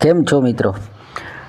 કેમ છો મિત્રો?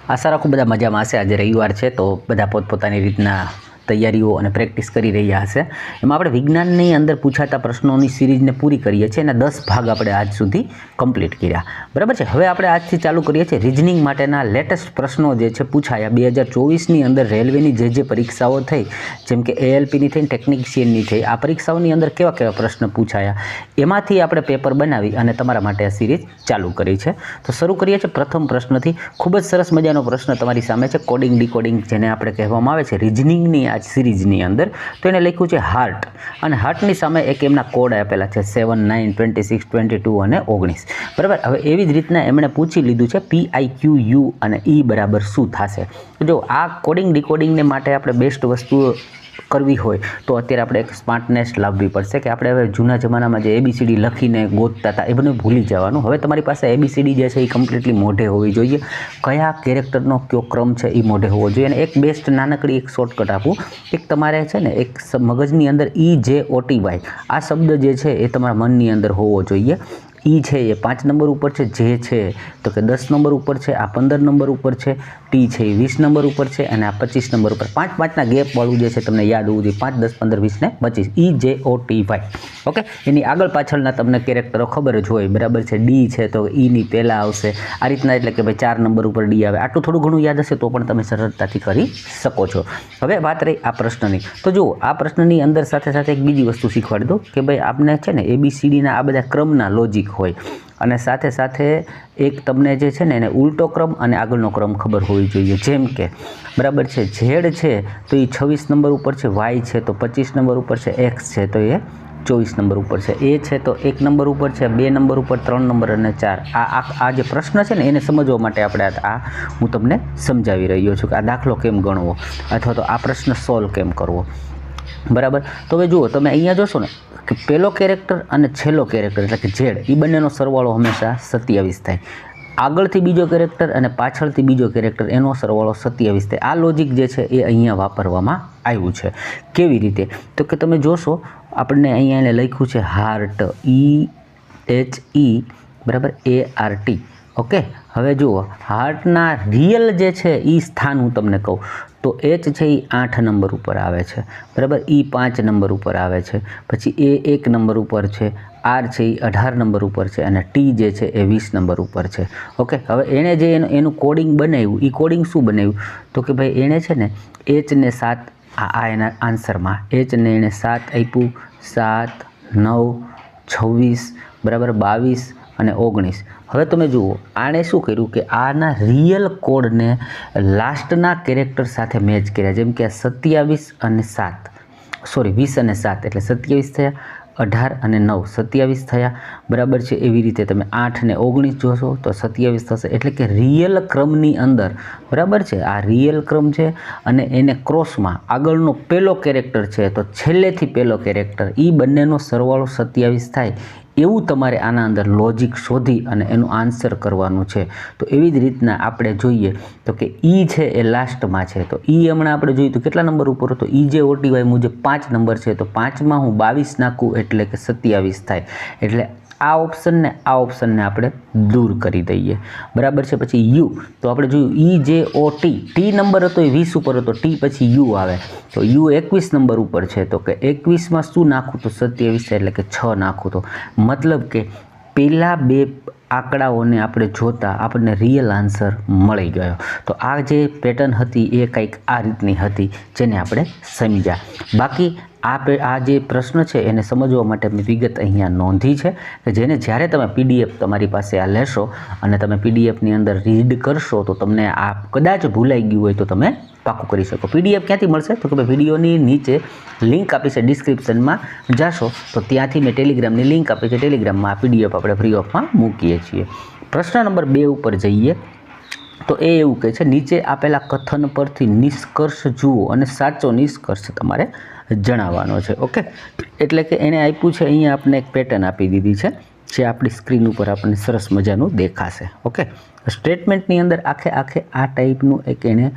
આશા રાખું બધા મજામાં હશે. આજે રવિવાર છે તો બધા પોતપોતાની રીતના તૈયારીઓ અને પ્રેક્ટિસ કરી રહ્યા હશે એમાં આપણે વિજ્ઞાનની અંદર પૂછાતા પ્રશ્નોની સિરીઝને પૂરી કરીએ છીએ એના દસ ભાગ આપણે આજ સુધી કમ્પ્લીટ કર્યા. બરાબર છે? હવે આપણે આજથી ચાલુ કરીએ છીએ રિઝનિંગ માટેના લેટેસ્ટ પ્રશ્નો જે છે પૂછાયા. બે હજાર ચોવીસની અંદર રેલવેની જે જે પરીક્ષાઓ થઈ, જેમ કે એએલપીની થઈ ટેકનિશિયનની થઈ, આ પરીક્ષાઓની અંદર કેવા કેવા પ્રશ્ન પૂછાયા? એમાંથી આપણે પેપર બનાવી અને તમારા માટે આ સિરીઝ ચાલુ કરી છે. તો શરૂ કરીએ છીએ પ્રથમ પ્રશ્નથી. ખૂબ જ સરસ મજાનો પ્રશ્ન તમારી સામે છે. કોડિંગ ડીકોડિંગ જેને આપણે કહેવામાં આવે છે. રિઝનિંગની આ સિરીઝની અંદર તો એને લખ્યું છે હાર્ટ. અને હાર્ટની સામે એક એમના કોડ આપેલા છે seven, nine, twenty six, twenty two અને ઓગણીસ. બરાબર? હવે એવી જ રીતના એમણે પૂછી લીધું છે પી આઈ ક્યુ યુ અને ઈ બરાબર શું થશે? જો આ કોડિંગ ડીકોડિંગને માટે આપણે બેસ્ટ વસ્તુ કરવી હોય, તો અત્યારે આપણે એક સ્માર્ટનેસ લાવવી પડશે કે આપણે હવે જૂના જમાનામાં જે એબીસીડી લખીને ગોતતા હતા એ બધું ભૂલી જવાનું. હવે તમારી પાસે એબીસીડી જે છે એ કમ્પ્લીટલી મોઢે હોવી જોઈએ. કયા કેરેક્ટરનો કયો ક્રમ છે એ મોઢે હોવો જોઈએ અને એક બેસ્ટ નાનકડી એક શોર્ટકટ આપું. એક તમારે છે ને એક મગજની અંદર ઈ જે ઓટી વાય આ શબ્દ જે છે એ તમારા મનની અંદર હોવો જોઈએ. ઈ છે એ. પાંચ નંબર ઉપર છે, જે છે. તો કે દસ નંબર ઉપર છે, આ પંદર નંબર ઉપર છે, ટી છે, એ વીસ નંબર ઉપર છે, અને આ પચીસ નંબર ઉપર. પાંચ પાંચના ગેપવાળું જે છે, તમને યાદ હોવું જોઈએ. પાંચ, દસ, પંદર, વીસ ને પચીસ. E J O, T, Y. Okay? એની આગળ પાછળના તમને કેરેક્ટરો ખબર જ હોય. બરાબર છે? ડી છે, તો ઈની પહેલાં આવશે. આ રીતના એટલે કે ભાઈ ચાર નંબર ઉપર ડી આવે. આટલું થોડું ઘણું યાદ હશે તો પણ તમે સરળતાથી કરી શકો છો. હવે વાત રહી આ પ્રશ્નની. તો જુઓ, આ પ્રશ્નની અંદર સાથે સાથે એક બીજી વસ્તુ શીખવાડી દો કે ભાઈ આપને છે ને એબીસીડીના આ બધા ક્રમના લોજિક હોય. અને સાથે સાથે એક તમને જે છે ને એને ઉલટો ક્રમ અને આગળનો ક્રમ ખબર હોવી જોઈએ. જેમ કે, બરાબર છે, ઝેડ છે, તો એ છવ્વીસ નંબર ઉપર છે, વાય છે, તો પચીસ નંબર ઉપર છે, એક્સ છે, તો એ ચોવીસ નંબર ઉપર છે. એ છે, તો એક નંબર ઉપર છે, બે નંબર ઉપર ત્રણ નંબર અને ચાર. આ આ જે પ્રશ્ન છે ને, એને સમજવા માટે આપણે આ હું તમને સમજાવી રહ્યો છું કે આ દાખલો કેમ ગણવો? અથવા તો આ પ્રશ્ન સોલ્વ કેમ કરવો? બરાબર? તો હવે જુઓ, તમે અહીંયા જોશો ને કે પહેલો કેરેક્ટર અને છેલ્લો કેરેક્ટર એટલે કે ઝેડ એ બંનેનો સરવાળો હંમેશા સત્યાવીસ થાય. આગળથી બીજો કેરેક્ટર અને પાછળથી બીજો કેરેક્ટર એનો સરવાળો સત્યાવીસ થાય. આ લોજિક જે છે, એ અહીંયા વાપરવામાં આવ્યું છે. કેવી રીતે? તો કે તમે જોશો, આપણને અહીંયા એને લખ્યું છે હાર્ટ ઈ એચ ઈ બરાબર? A R T okay? હવે જુઓ હાર્ટના રિયલ જે છે એ સ્થાન હું તમને કહું. તો એચ છે એ આઠ નંબર ઉપર આવે છે. બરાબર? ઈ પાંચ નંબર ઉપર આવે છે. પછી એ એક નંબર ઉપર છે. આર છે એ અઢાર નંબર ઉપર છે અને ટી જે છે એ વીસ નંબર ઉપર છે. ઓકે? હવે એણે જે એનું એનું કોડિંગ બનાવ્યું એ કોડિંગ શું બનાવ્યું? તો કે ભાઈ એણે છે ને એચને સાત, આ એના આન્સરમાં એચને એણે સાત આપ્યું. સાત, નવ, છવ્વીસ, બરાબર? બાવીસ અને ઓગણીસ. હવે તમે જુઓ, આણે શું કર્યું કે આના રિયલ કોડને લાસ્ટના કેરેક્ટર સાથે મેચ કર્યા, જેમ કે સત્યાવીસ અને સાત. સોરી વીસ અને સાત, એટલે સત્યાવીસ થયા, અઢાર અને નવ. સત્યાવીસ થયા, બરાબર છે, એવી રીતે તમે આઠ ને ઓગણીસ જોશો તો સત્યાવીસ થશે. એટલે કે રિયલ ક્રમની અંદર, બરાબર છે, આ રિયલ ક્રમ છે અને એને ક્રોસમાં આગળનો પહેલો કેરેક્ટર છે, તો છેલ્લેથી પહેલો કેરેક્ટર એ બંનેનો સરવાળો સત્યાવીસ થાય. એવું તમારે આના અંદર લોજિક શોધી અને એનું આન્સર કરવાનું છે. તો એવી જ રીતના આપણે જોઈએ તો કે ઈ છે એ લાસ્ટમાં છે. તો ઈ હમણાં આપણે જોઈએ તો કેટલા નંબર ઉપર હતો? ઈ જે ઓટીવાય મુજબ પાંચ નંબર છે. તો પાંચમાં હું બાવીસ નાખું એટલે કે સત્યાવીસ થાય. એટલે આ ઓપ્શનને આ ઓપ્શનને આપણે દૂર કરી દઈએ. બરાબર છે? પછી યુ તો આપણે જોયું ઈ J O T T number હતો એ વીસ ઉપર હતો. ટી પછી યુ આવે. તો યુ એકવીસ નંબર ઉપર છે. તો કે એકવીસમાં શું નાખું? તો સત્યાવીસ એટલે કે છ નાખું. તો મતલબ કે પેલા બે આંકડાઓને આપણે જોતા આપણને રિયલ આન્સર મળી ગયો. તો આ જે પેટર્ન હતી એ કંઈક આ રીતની હતી, જેને આપણે સમજ્યા. બાકી આ આ જે પ્રશ્ન છે એને સમજવા માટે મેં વિગત અહીંયા નોંધી છે કે જેને જ્યારે તમે પીડીએફ તમારી પાસે આ લેશો અને તમે પીડીએફની અંદર રીડ કરશો તો તમને આ કદાચ ભૂલાઈ ગયું હોય તો તમે પાકું કરી શકો. પીડીએફ ક્યાંથી મળશે? તો કે ભાઈ વિડીયોની નીચે લિંક આપી છે ડિસ્ક્રિપ્શનમાં જાશો તો ત્યાંથી મેં ટેલિગ્રામની લિંક આપી છે. ટેલિગ્રામમાં આ પીડીએફ આપણે ફ્રી ઓફમાં મૂકીએ છીએ. પ્રશ્ન નંબર બે ઉપર જઈએ. તો એ એવું કહે છે, નીચે આપેલા કથન પરથી નિષ્કર્ષ જુઓ અને સાચો નિષ્કર્ષ તમારે જણાવવાનો છે. ઓકે એટલે કે એણે આપ્યું છે, અહીંયા આપણે એક પેટર્ન આપી દીધી છે, જે આપણી સ્ક્રીન ઉપર આપણને સરસ મજાનું દેખાશે. ઓકે સ્ટેટમેન્ટની અંદર આખે આખે આ ટાઈપનું એક એણે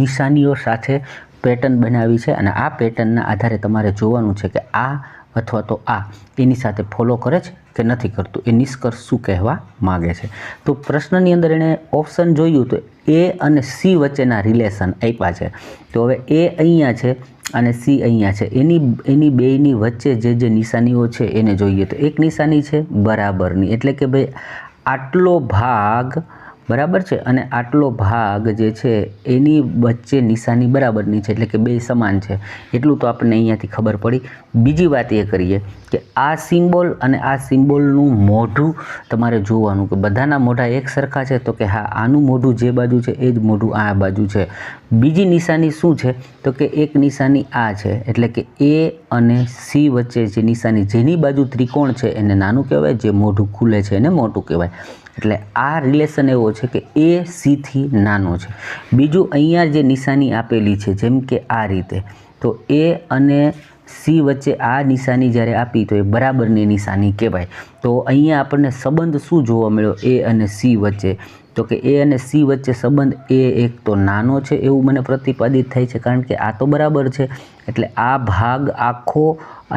નિશાનીઓ સાથે પેટર્ન બનાવી છે અને આ પેટર્નના આધારે તમારે જોવાનું છે કે આ અથવા તો આ એની સાથે ફોલો કરે છે કે નથી કરતું. એ નિષ્કર્ષ શું કહેવા માગે છે? તો પ્રશ્નની અંદર એણે ઓપ્શન જોયું તો એ અને સી વચ્ચેના રિલેશન આપ્યા છે. તો હવે એ અહીંયા છે અને સી અહીંયા છે. એની એની બેયની વચ્ચે જે જે નિશાનીઓ છે એને જોઈએ તો એક નિશાની છે બરાબરની. એટલે કે ભાઈ આટલો ભાગ બરાબર છે? અને આટલો ભાગ જે છે, એની વચ્ચે નિશાની બરાબરની છે, એટલે કે બે સમાન છે. એટલું તો આપણને અહીંયાથી ખબર પડી. બીજી વાત એ કરીએ કે આ સિમ્બોલ અને આ સિમ્બોલનું મોઢું તમારે જોવાનું કે બધાના મોઢા એક સરખા છે, તો કે હા, આનું મોઢું જે બાજુ છે, એ જ મોઢું આ બાજુ છે. બીજી નિશાની શું છે? તો કે એક નિશાની આ છે, એટલે કે એ અને સી વચ્ચે જે નિશાની, જેની બાજુ ત્રિકોણ છે, એને નાનું કહેવાય, જે મોઢું ખુલે છે, એને મોટું કહેવાય. એટલે આ રિલેશન એવો છે કે એ સીથી નાનો છે. બીજું અહીંયા જે નિશાની આપેલી છે, જેમ કે આ રીતે, તો એ અને સી વચ્ચે આ નિશાની જ્યારે આપી તો એ બરાબરની નિશાની કહેવાય. તો અહીંયા આપણને સંબંધ શું જોવા મળ્યો? એ અને સી વચ્ચે. તો કે એ અને સી વચ્ચે સંબંધ એ એક તો નાનો છે એવું મને પ્રતિપાદિત થાય છે, કારણ કે આ તો બરાબર છે. એટલે આ ભાગ આખો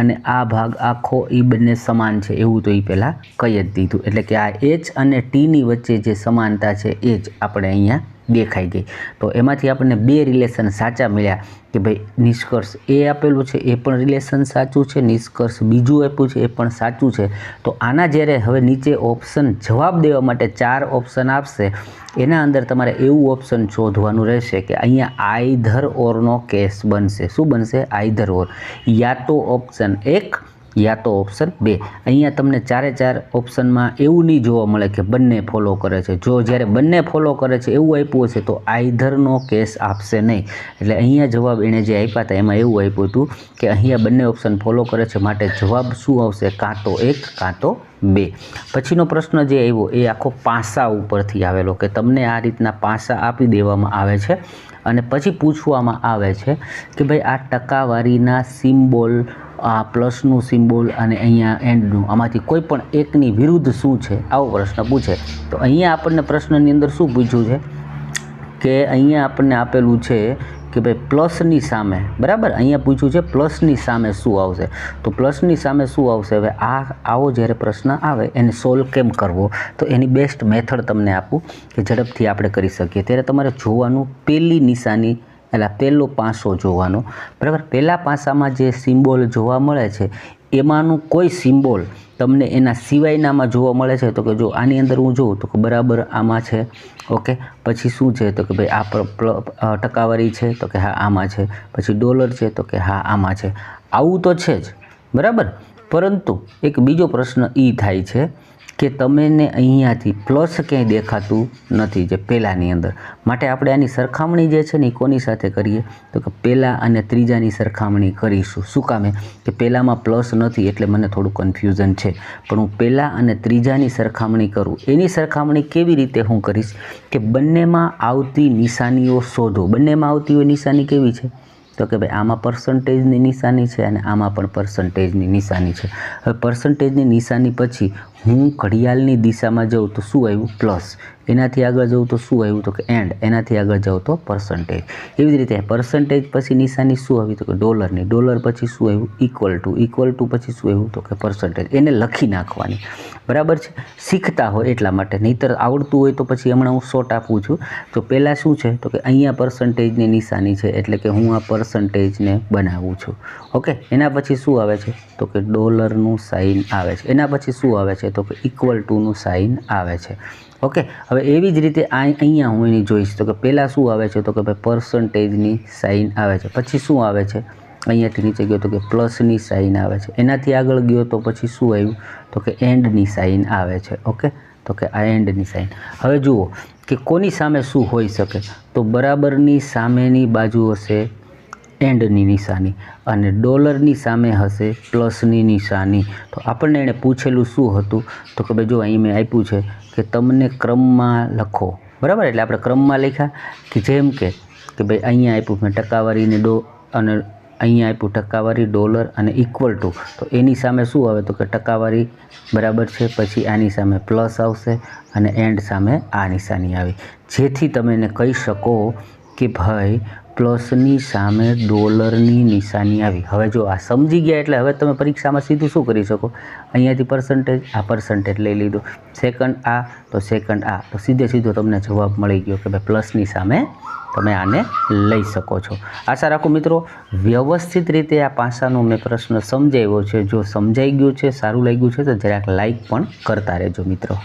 અને આ ભાગ આખો એ બંને સમાન છે, એવું તો એ પહેલાં કહી જ દીધું. એટલે કે આ એચ અને ટીની વચ્ચે જે સમાનતા છે, એ જ આપણે અહીંયા દેખાઈ ગઈ. તો એમાંથી આપણને બે રિલેશન સાચા મળ્યા કે ભાઈ નિષ્કર્ષ એ આપેલું છે, એ પણ રિલેશન સાચું છે, નિષ્કર્ષ બીજું આપ્યું છે, એ પણ સાચું છે. તો આના જ્યારે હવે નીચે ઓપ્શન જવાબ દેવા માટે ચાર ઓપ્શન આપશે, એના અંદર તમારે એવું ઓપ્શન શોધવાનું રહેશે કે અહીંયા આઈધર ઓરનો કેસ બનશે. શું બનશે? આઈધર ઓર યા તો ઓપ્શન એક યા તો ઓપ્શન બે. અહીંયા તમને ચારે ચાર ઓપ્શનમાં એવું નહીં જોવા મળે કે બંને ફોલો કરે છે. જો જ્યારે બંને ફોલો કરે છે એવું આપ્યું હશે તો આઈધરનો કેસ આપશે નહીં. એટલે અહીંયા જવાબ એણે જે આપ્યા હતા એમાં એવું આપ્યું હતું કે અહીંયા બંને ઓપ્શન ફોલો કરે છે માટે જવાબ શું આવશે? કાં તો એક, કાં તો બે. પછીનો પ્રશ્ન જે આવ્યો એ આખો પાસા ઉપરથી આવેલો કે તમને આ રીતના પાસા આપી દેવામાં આવે છે અને પછી પૂછવામાં આવે છે કે ભાઈ આ ટકાવારીના સિમ્બોલ આ પ્લસનું સિમ્બોલ અને અહીંયા એન્ડનું, આમાંથી કોઈ પણ એકની વિરુદ્ધ શું છે, આવો પ્રશ્ન પૂછે. તો અહીંયા આપણને પ્રશ્નની અંદર શું પૂછ્યું છે? કે અહીંયા આપણને આપેલું છે કે ભાઈ પ્લસની સામે, બરાબર? અહીંયા પૂછ્યું છે પ્લસની સામે શું આવશે? તો પ્લસની સામે શું આવશે? હવે આ, આવો જ્યારે પ્રશ્ન આવે, એને સોલ્વ કેમ કરવો? તો એની બેસ્ટ મેથડ તમને આપું કે ઝડપથી આપણે કરી શકીએ. ત્યારે તમારે જોવાનું પહેલી નિશાની એટલે પહેલો પાસો જોવાનો. બરાબર? પહેલા પાસામાં જે સિમ્બોલ જોવા મળે છે, એમાંનું કોઈ સિમ્બોલ તમને એના સિવાયનામાં જોવા મળે છે? તો કે જો આની અંદર હું જોઉં તો કે બરાબર આમાં છે. ઓકે? પછી શું છે? તો કે ભાઈ આ ટકાવારી છે, તો કે હા આમાં છે. પછી ડોલર છે, તો કે હા આમાં છે. આવું તો છે જ. બરાબર? પરંતુ એક બીજો પ્રશ્ન એ થાય છે કે તમને અહીંયાથી પ્લસ ક્યાંય દેખાતું નથી જે પહેલાંની અંદર. માટે આપણે આની સરખામણી જે છે ને એ કોની સાથે કરીએ? તો કે પહેલાં અને ત્રીજાની સરખામણી કરીશું. શું કામે? કે પહેલાંમાં પ્લસ નથી એટલે મને થોડું કન્ફ્યુઝન છે. પણ હું પહેલાં અને ત્રીજાની સરખામણી કરું. એની સરખામણી કેવી રીતે હું કરીશ? કે બંનેમાં આવતી નિશાનીઓ શોધો. બંનેમાં આવતી હોય નિશાની કેવી છે? તો કે ભાઈ આમાં પર્સન્ટેજની નિશાની છે અને આમાં પણ પર્સન્ટેજની નિશાની છે. હવે પર્સન્ટેજની નિશાની પછી હું ઘડિયાળની દિશામાં જાઉં તો શું આવ્યું? પ્લસ એનાથી આગળ જાઉં તો શું આવ્યું? તો કે એન્ડ એનાથી આગળ જાઉં તો પર્સન્ટેજ એવી જ રીતે પર્સન્ટેજ પછી નિશાની શું આવી? તો કે ડોલરની ડોલર પછી શું આવ્યું? ઇક્વલ ટુ ઇક્વલ ટુ પછી શું આવ્યું? તો કે પર્સન્ટેજ એને લખી નાખવાની. બરાબર છે? શીખતા હોય એટલા માટે. નહીંતર આવડતું હોય તો પછી હમણાં હું શોર્ટ આપું છું. તો પહેલાં શું છે? તો કે અહીંયા પર્સન્ટેજની નિશાની છે. એટલે કે હું આ પર્સન્ટેજને બનાવું છું. ઓકે એના પછી શું આવે છે? તો કે ડોલરનું સાઇન આવે છે. એના પછી શું આવે છે તો કે ઇક્વલ ટુનું સાઇન આવે છે. ઓકે હવે એવી જ રીતે આ અહીંયા હું એની જોઈશ. તો કે પહેલાં શું આવે છે? તો કે ભાઈ પર્સન્ટેજની સાઇન આવે છે. પછી શું આવે છે? અહીંયાથી નીચે ગયો તો કે પ્લસની સાઇન આવે છે. એનાથી આગળ ગયો તો પછી શું આવ્યું? તો કે એન્ડની સાઇન આવે છે. ઓકે તો કે આ એન્ડની સાઇન હવે જુઓ કે કોની સામે શું હોઈ શકે? તો બરાબરની સામેની બાજુ હશે એન્ડની નિશાની અને ડોલરની સામે હશે પ્લસની નિશાની. તો આપણને એણે પૂછેલું શું હતું? તો કે ભાઈ જો અહીં મેં આપ્યું છે કે તમને ક્રમમાં લખો. બરાબર? એટલે આપણે ક્રમમાં લખ્યા કે જેમ કે કે ભાઈ અહીંયા આપ્યું, મેં ટકાવારીને ડો, અને અહીંયા આપ્યું ટકાવારી ડોલર અને ઇક્વલ ટુ તો એની સામે શું આવે? તો કે ટકાવારી બરાબર છે, પછી આની સામે પ્લસ આવશે અને એન્ડ સામે આ નિશાની આવી. જેથી તમે એને કહી શકો કે ભાઈ પ્લસની સામે ડોલરની નિશાની આવી. હવે જો આ સમજી ગયા એટલે હવે તમે પરીક્ષામાં સીધું શું કરી શકો? અહીંયાથી પર્સન્ટેજ આ પર્સન્ટેજ લઈ લીધું. સેકન્ડ આ, તો સેકન્ડ આ. તો સીધે સીધો તમને જવાબ મળી ગયો કે ભાઈ પ્લસની સામે તમે આને લઈ શકો છો. આશા રાખો મિત્રો, વ્યવસ્થિત રીતે આ પાસાનો મેં પ્રશ્ન સમજાવ્યો છે. જો સમજાઈ ગયો છે, સારું લાગ્યું છે, તો જરાક લાઈક પણ કરતા રહેજો મિત્રો.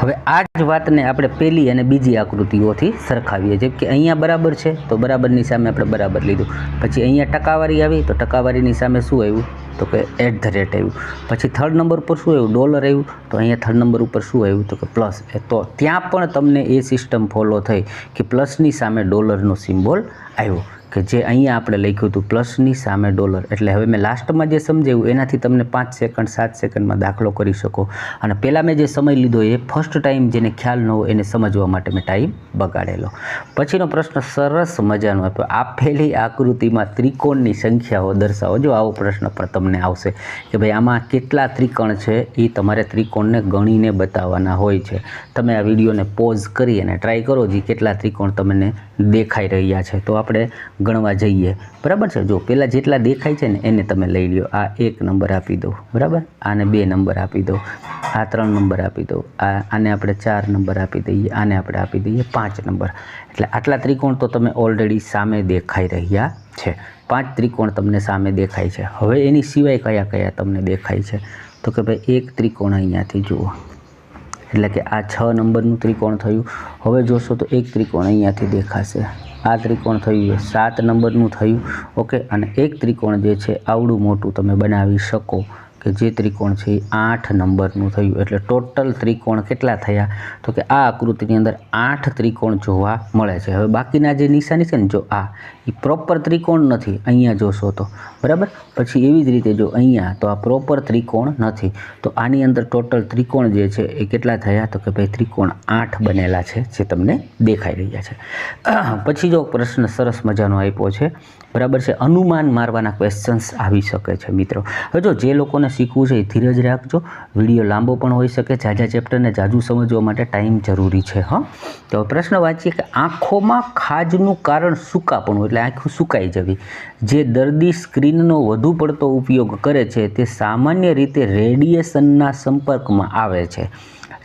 હવે આ જ વાતને આપણે પહેલી અને બીજી આકૃતિઓથી સરખાવીએ. જેમ કે અહીંયા બરાબર છે, તો બરાબરની સામે આપણે બરાબર લીધું. પછી અહીંયા ટકાવારી આવી, તો ટકાવારીની સામે શું આવ્યું? તો કે એટ ધ રેટ આવ્યું. પછી થર્ડ નંબર પર શું આવ્યું? ડોલર આવ્યું. તો અહીંયા થર્ડ નંબર ઉપર શું આવ્યું? તો કે પ્લસ એ તો ત્યાં પણ તમને એ સિસ્ટમ ફોલો થઈ કે પ્લસની સામે ડોલરનો સિમ્બોલ આવ્યો. કે જે અહીંયા આપણે લખ્યું હતું પ્લસની સામે ડોલર એટલે હવે મેં લાસ્ટમાં જે સમજાવ્યું, એનાથી તમને પાંચ સેકન્ડ સાત સેકન્ડમાં દાખલો કરી શકો. અને પહેલાં મેં જે સમય લીધો એ ફર્સ્ટ ટાઈમ જેને ખ્યાલ ન હોય એને સમજવા માટે મેં ટાઈમ બગાડેલો. પછીનો પ્રશ્ન સરસ મજાનો આપ્યો. આપેલી આકૃતિમાં ત્રિકોણની સંખ્યાઓ દર્શાવો. જો આવો પ્રશ્ન પણ તમને આવશે કે ભાઈ આમાં કેટલા ત્રિકોણ છે, એ તમારે ત્રિકોણને ગણીને બતાવવાના હોય છે. તમે આ વિડીયોને પોઝ કરી અને ટ્રાય કરો જે કેટલા ત્રિકોણ તમને દેખાઈ રહ્યા છે. તો આપણે ગણવા જઈએ. બરાબર છે? જો પહેલાં જેટલા દેખાય છે ને, એને તમે લઈ લ્યો. આ એક નંબર આપી દો. બરાબર? આને બે નંબર આપી દો. આ ત્રણ નંબર આપી દો. આ, આને આપણે ચાર નંબર આપી દઈએ. આને આપણે આપી દઈએ પાંચ નંબર. એટલે આટલા ત્રિકોણ તો તમે ઓલરેડી સામે દેખાઈ રહ્યા છે. પાંચ ત્રિકોણ તમને સામે દેખાય છે. હવે એની સિવાય કયા કયા તમને દેખાય છે? તો કે ભાઈ, એક ત્રિકોણ અહીંયાથી જુઓ. એટલે કે આ છ નંબરનું ત્રિકોણ થયું. હવે જોશો તો એક ત્રિકોણ અહીંયાથી દેખાશે. આ ત્રિકોણ થયું એ સાત નંબરનું થયું. ઓકે, અને એક ત્રિકોણ જે છે, આવડું મોટું તમે બનાવી શકો. કે જે ત્રિકોણ છે એ આઠ નંબરનું થયું. એટલે ટોટલ ત્રિકોણ કેટલા થયા? તો કે આ આકૃતિની અંદર આઠ ત્રિકોણ જોવા મળે છે. હવે બાકીના જે નિશાની છે ને, જો આ, એ પ્રોપર ત્રિકોણ નથી. અહીંયા જોશો તો. બરાબર? પછી એવી જ રીતે જો અહીંયા, તો આ પ્રોપર ત્રિકોણ નથી. તો આની અંદર ટોટલ ત્રિકોણ જે છે એ કેટલા થયા? તો કે ભાઈ ત્રિકોણ આઠ બનેલા છે, જે તમને દેખાઈ રહ્યા છે. પછી જો પ્રશ્ન સરસ મજાનો આપ્યો છે. બરાબર છે? અનુમાન મારવાના ક્વેશ્ચન્સ આવી શકે છે મિત્રો. હવે જો જે લોકોને શીખવું છે એ ધીરજ રાખજો. વીડિયો લાંબો પણ હોઈ શકે ઝાઝા ચેપ્ટરને જાજુ સમજવા માટે ટાઈમ જરૂરી છે, હા? તો પ્રશ્ન વાંચીએ કે આંખોમાં ખાજનું કારણ સૂકાપણું, એટલે આંખો સુકાઈ જવી. જે દર્દી સ્ક્રીનનો વધુ પડતો ઉપયોગ કરે છે, તે સામાન્ય રીતે રેડિયેશનના સંપર્કમાં આવે છે.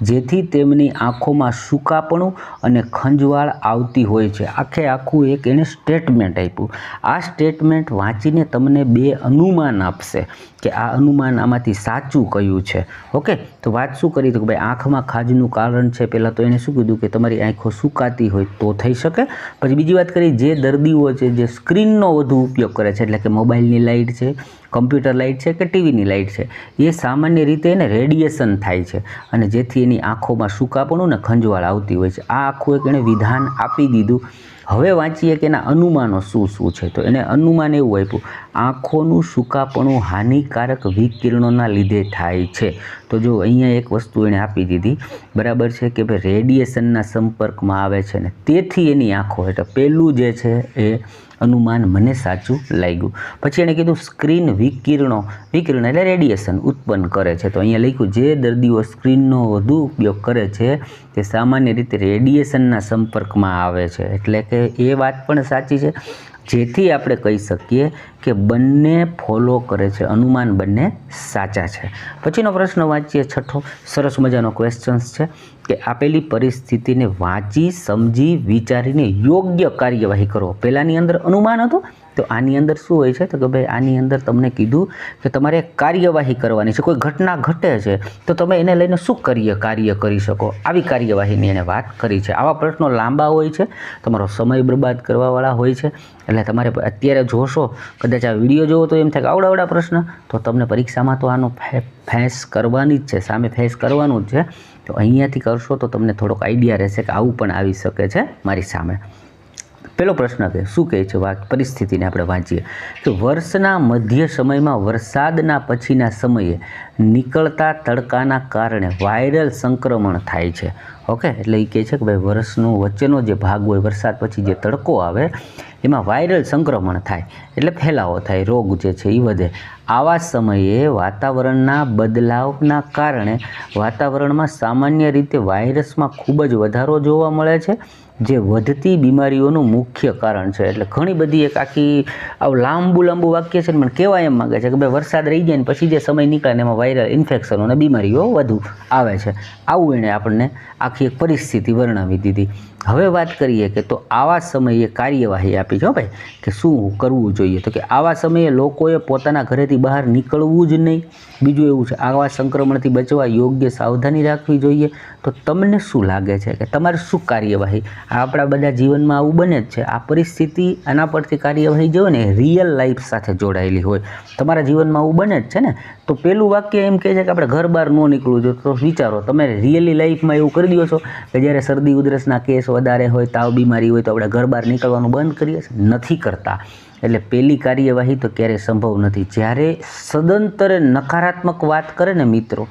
જેથી તેમની આંખોમાં સૂકાપણું અને ખંજવાળ આવતી હોય છે. આખે આખું એક એણે સ્ટેટમેન્ટ આપ્યું. આ સ્ટેટમેન્ટ વાંચીને તમને બે અનુમાન આપશે કે આ અનુમાન આમાંથી સાચું કયું છે. ઓકે તો વાત શું કરી? તો કે ભાઈ, આંખમાં ખાજનું કારણ છે. પહેલાં તો એને શું કીધું કે તમારી આંખો સુકાતી હોય તો થઈ શકે. પછી બીજી વાત કરી, જે દર્દીઓ છે, જે સ્ક્રીનનો વધુ ઉપયોગ કરે છે, એટલે કે મોબાઈલની લાઇટ છે કમ્પ્યુટર લાઇટ છે કે ટીવીની લાઇટ છે? એ સામાન્ય રીતે એને રેડિયેશન થાય છે અને જેથી એની આંખોમાં સૂકાપણું ને ખંજવાળ આવતી હોય છે. આ આખું એક એણે વિધાન આપી દીધું. હવે વાંચીએ કે એના અનુમાનો શું શું છે? તો એને અનુમાન એવું આપ્યું, આંખોનું સૂકાપણું હાનિકારક વિકિરણોના લીધે થાય છે. તો જો અહીંયા એક વસ્તુ એણે આપી દીધી, બરાબર છે કે ભાઈ રેડિયેશનના સંપર્કમાં આવે છે ને? તેથી એની આંખો એટલે પહેલું જે છે એ અનુમાન મને સાચું લાગ્યું. પછી એણે કીધું, સ્ક્રીન વિકિરણો. વિકિરણ એટલે રેડિયેશન ઉત્પન્ન કરે છે. તો અહીંયા લખ્યું, જે દર્દીઓ સ્ક્રીનનો વધુ ઉપયોગ કરે છે, તે સામાન્ય રીતે રેડિયેશનના સંપર્કમાં આવે છે. એટલે કે એ વાત પણ સાચી છે. જેથી આપણે કહી શકીએ કે બંને ફોલો કરે છે, અનુમાન બંને સાચા છે. પછીનો પ્રશ્ન વાંચીએ છઠ્ઠો. સરસ મજાનો ક્વેશ્ચન્સ છે કે આપેલી પરિસ્થિતિને વાંચી, સમજી, વિચારીને યોગ્ય કાર્યવાહી કરો. પહેલાંની અંદર અનુમાન હતું, તો આની અંદર શું હોય છે? તો કે ભાઈ આની અંદર તમને કીધું કે તમારે કાર્યવાહી કરવાની છે. કોઈ ઘટના ઘટે છે, તો તમે એને લઈને શું કાર્ય કાર્ય કરી શકો? આવી કાર્યવાહીની એને વાત કરી છે. આવા પ્રશ્નો લાંબા હોય છે, તમારો સમય બરબાદ કરવાવાળા હોય છે. એટલે તમારે અત્યારે જોશો કદાચ આ વીડિયો જોવો તો એમ થાય કે આવડા આવડા પ્રશ્ન. તો તમને પરીક્ષામાં તો આનો ફેસ કરવાની જ છે, સામે ફેસ કરવાનું જ છે. તો અહીંયાથી કરશો તો તમને થોડોક આઈડિયા રહેશે કે આવું પણ આવી શકે છે મારી સામે. પહેલો પ્રશ્ન કે શું કહે છે વાત પરિસ્થિતિને આપણે વાંચીએ? કે વર્ષના મધ્ય સમયમાં વરસાદના પછીના સમયે નીકળતા તડકાના કારણે વાયરલ સંક્રમણ થાય છે. ઓકે? એટલે એ કહે છે કે ભાઈ વર્ષનો વચ્ચેનો જે ભાગ હોય, વરસાદ પછી જે તડકો આવે, એમાં વાયરલ સંક્રમણ થાય. એટલે ફેલાવો થાય, રોગ જે છે એ વધે. આવા સમયે વાતાવરણના બદલાવના કારણે વાતાવરણમાં સામાન્ય રીતે વાયરસમાં ખૂબ જ વધારો જોવા મળે છે. જે વધતી બીમારીઓનું મુખ્ય કારણ છે. એટલે ઘણી બધી એક આખી આવું લાંબુ લાંબુ વાક્ય છે મને કહેવા એમ માગે છે કે ભાઈ વરસાદ રહી જાય ને પછી જે સમય નીકળે એમાં વાયરલ ઇન્ફેક્શનો અને બીમારીઓ વધુ આવે છે. આવું એણે આપણને આખી એક પરિસ્થિતિ વર્ણવી દીધી. હવે વાત કરીએ કે તો આવા સમયે કાર્યવાહી આપી છે ભાઈ, કે શું કરવું જોઈએ? તો કે આવા સમયે લોકોએ પોતાના ઘરેથી બહાર નીકળવું જ નહીં. બીજું એવું છે, આવા સંક્રમણથી બચવા યોગ્ય સાવધાની રાખવી જોઈએ. તો તમને શું લાગે છે કે તમારે શું કાર્યવાહી આપણા બધા જીવનમાં આવું બને જ છે. આ પરિસ્થિતિ આના પરથી કાર્યવાહી જો ને રિયલ લાઈફ સાથે જોડાયેલી હોય. તમારા જીવનમાં આવું બને જ છે ને? તો પેલું વાક્ય એમ કહે છે કે આપણે ઘર બહાર ન નીકળવું જોઈએ. તો વિચારો, તમે રિયલી લાઈફમાં એવું કરી દો છો કે જ્યારે શરદી ઉધરસના કેસ વધારે હોય, તાવ બીમારી હોય તો આપણે ઘર બહાર નીકળવાનું બંધ કરીએ છીએ. નથી કરતા. એટલે પહેલી કાર્યવાહી તો ક્યારેય સંભવ નથી. જ્યારે સદંતરે નકારાત્મક વાત કરે ને મિત્રો,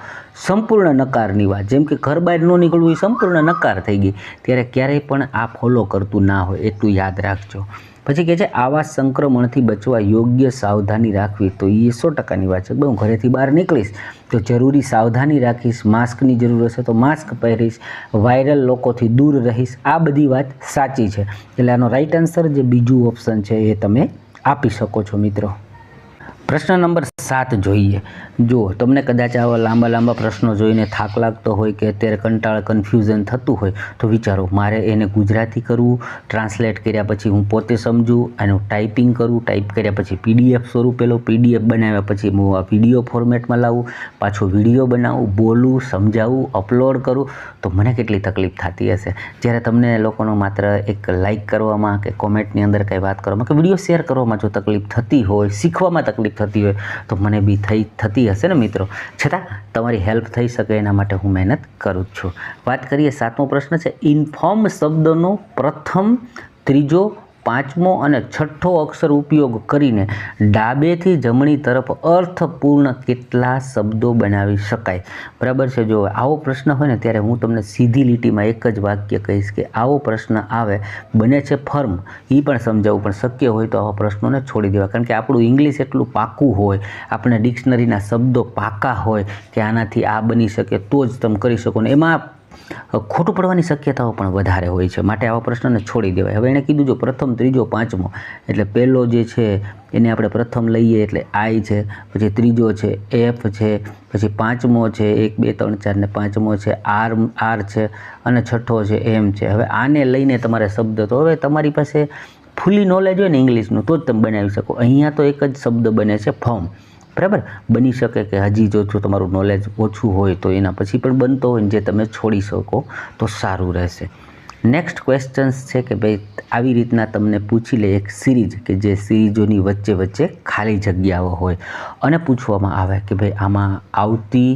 સંપૂર્ણ નકારની વાત જેમ કે ઘર બહાર ન નીકળવું એ સંપૂર્ણ નકાર થઈ ગઈ, ત્યારે ક્યારેય પણ આ ફોલો કરતું ના હોય, એટલું યાદ રાખજો. પછી કહે છે, આવા સંક્રમણથી બચવા યોગ્ય સાવધાની રાખવી. તો એ સો ટકાની વાત છે. હું ઘરેથી બહાર નીકળીશ તો જરૂરી સાવધાની રાખીશ, માસ્કની જરૂર હશે તો માસ્ક પહેરીશ, વાયરલ લોકોથી દૂર રહીશ. આ બધી વાત સાચી છે. એટલે આનો રાઈટ આન્સર જે બીજું ઓપ્શન છે એ તમે આપી શકો છો મિત્રો. પ્રશ્ન નંબર સાત જોઈએ. જો તમને કદાચ આવા લાંબા લાંબા પ્રશ્નો જોઈને થાક લાગતો હોય કે અત્યારે કંટાળ કન્ફ્યુઝન થતું હોય, તો વિચારો, મારે એને ગુજરાતી કરવું ટ્રાન્સલેટ કર્યા પછી હું પોતે સમજું એનું ટાઈપિંગ કરું ટાઈપ કર્યા પછી પીડીએફ સ્વરૂપે લો પીડીએફ બનાવ્યા પછી હું આ વીડિયો ફોર્મેટમાં લાવું, પાછો વીડિયો બનાવું, બોલું, સમજાવું અપલોડ કરું, તો મને કેટલી તકલીફ થતી હશે. જ્યારે તમને લોકોનો માત્ર એક લાઇક કરવામાં કે કોમેન્ટની અંદર કંઈ વાત કરવામાં કે વીડિયો શેર કરવામાં જો તકલીફ થતી હોય, શીખવામાં તકલીફ થતી હોય તો મને બી થઈ, થતી હશે ને મિત્રો. છતાં તમારી હેલ્પ થઈ શકે એના માટે હું મહેનત કરું જ છું. વાત કરીએ સાતમો પ્રશ્ન છે ઇન્ફોર્મ શબ્દનો પ્રથમ, ત્રીજો પાંચમો અને છઠ્ઠો અક્ષર ઉપયોગ કરીને ડાબેથી જમણી તરફ અર્થપૂર્ણ કેટલા શબ્દો બનાવી શકાય? બરાબર છે? જો આવો પ્રશ્ન હોય ને, ત્યારે હું તમને સીધી લીટીમાં એક જ વાક્ય કહીશ કે આવો પ્રશ્ન આવે, બને છે ફર્મ. એ પણ સમજાવવું પણ શક્ય હોય તો આવા પ્રશ્નોને છોડી દેવા. કારણ કે આપણું ઇંગ્લિશ એટલું પાકું હોય, આપણે ડિક્શનરીના શબ્દો પાકા હોય, કે આનાથી આ બની શકે, તો જ તમે કરી શકો. ને એમાં ખોટું પડવાની શક્યતાઓ પણ વધારે હોય છે. માટે આવા પ્રશ્નને છોડી દેવાય. હવે એણે કીધું, જો પ્રથમ, ત્રીજો, પાંચમો, એટલે પહેલો જે છે, એને આપણે પ્રથમ લઈએ એટલે આઈ છે, પછી ત્રીજો છે, એફ છે, પછી પાંચમો છે, એક, બે, ત્રણ, ચાર ને પાંચમો છે, આર આર છે અને છઠ્ઠો છે, એમ છે. હવે આને લઈને તમારે શબ્દ તો હવે તમારી પાસે ફૂલી નોલેજ હોય ને ઇંગ્લિશનું તો જ તમે બનાવી શકો. અહીંયા તો એક જ શબ્દ બને છે, ફોર્મ. બરાબર? બની શકે કે હજી જો જો તમારું નોલેજ ઓછું હોય તો એના પછી પણ બનતો હોય ને જે તમે છોડી શકો, તો સારું રહેશે. નેક્સ્ટ ક્વેશ્ચન્સ છે કે ભાઈ, આવી રીતના તમને પૂછી લે એક સિરીજ કે જે સિરીજોની વચ્ચે વચ્ચે ખાલી જગ્યાઓ હોય. અને પૂછવામાં આવે કે ભાઈ, આમાં આવતી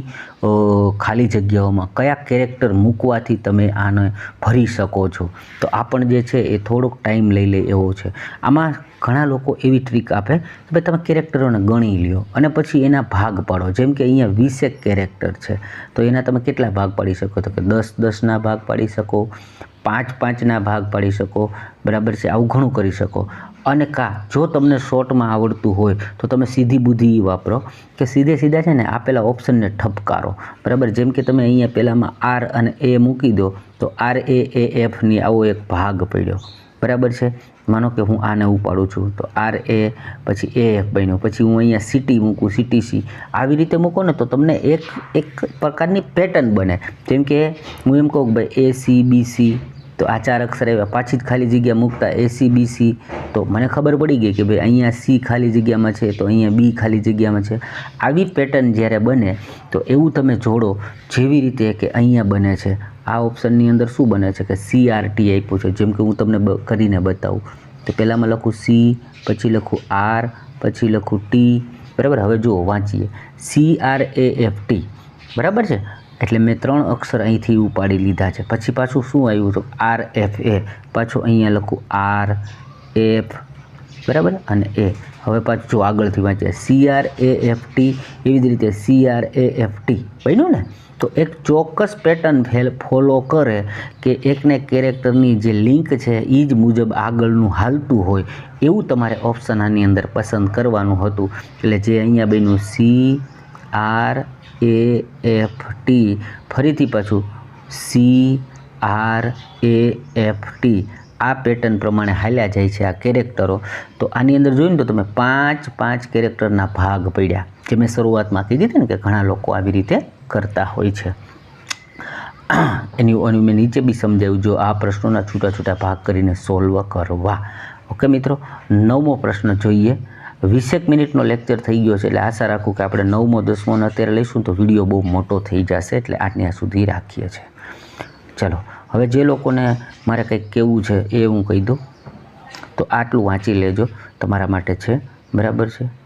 ખાલી જગ્યાઓમાં કયા કેરેક્ટર મૂકવાથી તમે આને ભરી શકો છો? તો આ પણ જે છે એ થોડોક ટાઈમ લઈ લે એવો છે. આમાં ઘણા લોકો એવી ટ્રીક આપે કે ભાઈ, તમે કેરેક્ટરોને ગણી લ્યો અને પછી એના ભાગ પાડો. જેમ કે અહીંયા વીસેક કેરેક્ટર છે. તો એના તમે કેટલા ભાગ પાડી શકો? તો કે દસ દસના ભાગ પાડી શકો. પાંચ પાંચના ભાગ પાડી શકો, બરાબર છે? આવું ઘણું કરી શકો. અને કા, જો તમને શોર્ટમાં આવડતું હોય, તો તમે સીધી બુદ્ધિ વાપરો કે સીધે સીધા છે ને આપેલા ઓપ્શનને ઠપકારો. બરાબર? જેમ કે તમે અહીંયા પહેલાંમાં આર અને એ મૂકી દો, તો આર, એ એ એફની આવો એક ભાગ પડ્યો. બરાબર છે? માનો કે હું આને ઉપાડું છું, તો આર, એ, પછી એ એફ બન્યો. પછી હું અહીંયા સિટી મૂકું સીટીસી આવી રીતે મૂકો ને, તો તમને એક એક પ્રકારની પેટર્ન બને. જેમ કે હું એમ કહું ભાઈ એ સી બી સી તો આ ચાર અક્ષર આવ્યા પાછી જ ખાલી જગ્યા મૂકતા એસી બીસી તો મને ખબર પડી ગઈ કે ભાઈ અહીંયા સી ખાલી જગ્યામાં છે, તો અહીંયા બી ખાલી જગ્યામાં છે. આવી પેટર્ન જ્યારે બને, તો એવું તમે જોડો જેવી રીતે કે અહીંયા બને છે. આ ઓપ્શનની અંદર શું બને છે કે સી આર ટી આપ્યું છે, જેમ કે હું તમને કરીને બતાવું. તો પહેલાંમાં લખું સી પછી લખું આર પછી લખું ટી બરાબર? હવે જુઓ, વાંચીએ. C R A F T બરાબર છે? એટલે મેં ત્રણ અક્ષર અહીંથી ઉપાડી લીધા છે. પછી પાછું શું આવ્યું તો આર એફ એ પાછું અહીંયા લખું આર એફ બરાબર? અને એ હવે પાછું આગળથી વાંચીએ C R A F T એવી જ રીતે C R A F T બન્યું ને? તો એક ચોક્કસ પેટર્ન ફેલ ફોલો કરે કે એકને કેરેક્ટરની જે લિંક છે એ જ મુજબ આગળનું હાલતું હોય. એવું તમારે ઓપ્શન આની અંદર પસંદ કરવાનું હતું. એટલે જે અહીંયા બન્યું C R A F T. ફરીથી પાછું. C R A F T. આ પેટર્ન પ્રમાણે હાલ્યા જાય છે આ કેરેક્ટરો તો આની અંદર જોયું ને તો તમે પાંચ પાંચ કેરેક્ટરના ભાગ પડ્યા, જે મેં શરૂઆતમાં કીધી હતી ને કે ઘણા લોકો આવી રીતે કરતા હોય છે. એની એની મેં નીચે બી સમજાવ્યું, જો આ પ્રશ્નોના છૂટા છૂટા ભાગ કરીને સોલ્વ કરવા. ઓકે મિત્રો, નવમો પ્રશ્ન જોઈએ. વીસેક મિનિટનો લેક્ચર થઈ ગયો છે એટલે આશા રાખું કે આપણે નવમો દસમો અત્યારે લઈશું તો વીડિયો બહુ મોટો થઈ જશે એટલે આટલા સુધી રાખીએ છીએ. ચલો, હવે જે લોકોને મારે કંઈક કહેવું છે એ હું કહી દઉં. તો આટલું વાંચી લેજો. તમારા માટે છે. બરાબર છે?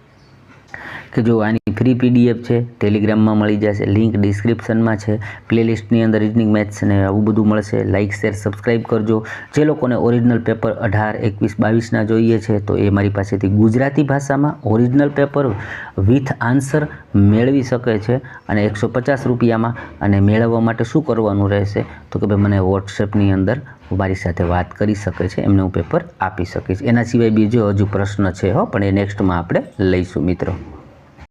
કે જો આની ફ્રી પીડીએફ છે ટેલિગ્રામમાં મળી જશે લિંક ડિસ્ક્રિપ્શનમાં છે પ્લેલિસ્ટની અંદર રિઝનિંગ મેથ્સ ને આવું બધું મળશે લાઇક શેર સબસ્ક્રાઈબ કરજો. જે લોકોને ઓરિજિનલ પેપર અઢાર, એકવીસ બાવીસના જોઈએ છે, તો એ મારી પાસેથી ગુજરાતી ભાષામાં ઓરિજિનલ પેપર વિથ આન્સર મેળવી શકે છે અને એકસો પચાસ રૂપિયામાં અને મેળવવા માટે શું કરવાનું રહેશે? તો કે ભાઈ, મને વોટ્સએપની અંદર મારી સાથે વાત કરી શકે છે, એમને હું પેપર આપી શકીશ. એના સિવાય બીજો હજુ પ્રશ્ન છે હો, પણ એ નેક્સ્ટમાં આપણે લઈશું મિત્રો.